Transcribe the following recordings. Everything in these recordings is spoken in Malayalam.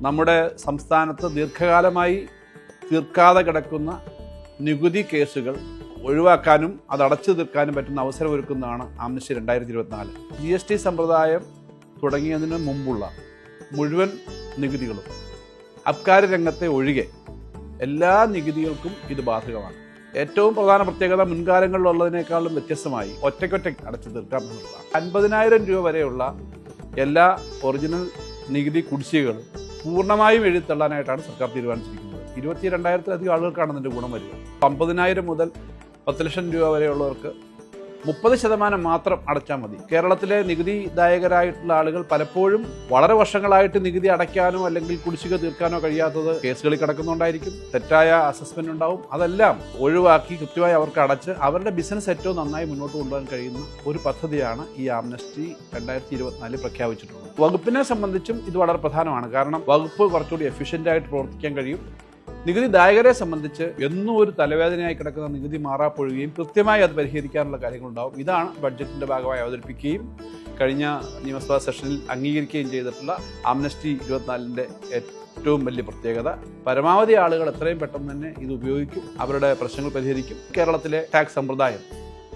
നമ്മുടെ സംസ്ഥാനത്ത് ദീർഘകാലമായി തീർക്കാതെ കിടക്കുന്ന നികുതി കേസുകൾ ഒഴിവാക്കാനും അത് അടച്ചു തീർക്കാനും പറ്റുന്ന അവസരമൊരുക്കുന്നതാണ് ആംനശി രണ്ടായിരത്തി ഇരുപത്തിനാല് ജി എസ് ടി സമ്പ്രദായം തുടങ്ങിയതിന് മുമ്പുള്ള മുഴുവൻ നികുതികളും അബ്കാരി രംഗത്തെ ഒഴികെ എല്ലാ നികുതികൾക്കും ഇത് ബാധകമാണ്. ഏറ്റവും പ്രധാന പ്രത്യേകത മുൻകാലങ്ങളിലുള്ളതിനേക്കാളും വ്യത്യസ്തമായി ഒറ്റയ്ക്കൊറ്റയ്ക്ക് അടച്ചു തീർക്കാം എന്നുള്ളതാണ്. അൻപതിനായിരം രൂപ വരെയുള്ള എല്ലാ ഒറിജിനൽ നികുതി കുടിശ്ശികകളും പൂർണമായും എഴുതിത്തള്ളാനായിട്ടാണ് സർക്കാർ തീരുമാനിച്ചിരിക്കുന്നത്. ഇരുപത്തി രണ്ടായിരത്തിലധികം ആളുകൾക്കാണ് അതിന്റെ ഗുണം വരിക. അമ്പതിനായിരം മുതൽ പത്ത് ലക്ഷം രൂപ വരെയുള്ളവർക്ക് മുപ്പത് ശതമാനം മാത്രം അടച്ചാൽ മതി. കേരളത്തിലെ നികുതിദായകരായിട്ടുള്ള ആളുകൾ പലപ്പോഴും വളരെ വർഷങ്ങളായിട്ട് നികുതി അടയ്ക്കാനോ അല്ലെങ്കിൽ കുടിശ്ശിക തീർക്കാനോ കഴിയാത്തത് കേസുകളിൽ കിടക്കുന്നുണ്ടായിരിക്കും. തെറ്റായ അസസ്മെന്റ് ഉണ്ടാവും. അതെല്ലാം ഒഴിവാക്കി കൃത്യമായി അവർക്ക് അടച്ച് അവരുടെ ബിസിനസ് ഏറ്റവും നന്നായി മുന്നോട്ട് കൊണ്ടുപോകാൻ കഴിയുന്ന ഒരു പദ്ധതിയാണ് ഈ ആംനസ്റ്റി രണ്ടായിരത്തി ഇരുപത്തിനാലിൽ പ്രഖ്യാപിച്ചിട്ടുള്ളത്. വകുപ്പിനെ സംബന്ധിച്ചും ഇത് വളരെ പ്രധാനമാണ്. കാരണം വകുപ്പ് കുറച്ചുകൂടി എഫിഷ്യന്റ് ആയിട്ട് പ്രവർത്തിക്കാൻ കഴിയും. നികുതി ദായകരെ സംബന്ധിച്ച് എന്നും ഒരു തലവേദനയായി കിടക്കുന്ന നികുതി മാറാപ്പൊഴുകയും കൃത്യമായി അത് പരിഹരിക്കാനുള്ള കാര്യങ്ങളുണ്ടാവും. ഇതാണ് ബഡ്ജറ്റിന്റെ ഭാഗമായി അവതരിപ്പിക്കുകയും കഴിഞ്ഞ നിയമസഭാ സെഷനിൽ അംഗീകരിക്കുകയും ചെയ്തിട്ടുള്ള ആംനസ്റ്റി ഇരുപത്തിനാലിന്റെ ഏറ്റവും വലിയ പ്രത്യേകത. പരമാവധി ആളുകൾ എത്രയും പെട്ടെന്ന് തന്നെ ഇത് ഉപയോഗിക്കും അവരുടെ പ്രശ്നങ്ങൾ പരിഹരിക്കും. കേരളത്തിലെ ടാക്സ് സമ്പ്രദായം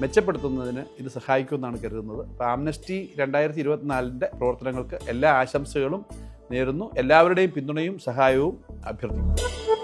മെച്ചപ്പെടുത്തുന്നതിന് ഇത് സഹായിക്കുമെന്നാണ് കരുതുന്നത്. അപ്പോൾ ആംനസ്റ്റി രണ്ടായിരത്തി ഇരുപത്തിനാലിന്റെ പ്രവർത്തനങ്ങൾക്ക് എല്ലാ ആശംസകളും നേരുന്നു. എല്ലാവരുടെയും പിന്തുണയും സഹായവും അഭ്യർത്ഥിക്കുന്നു.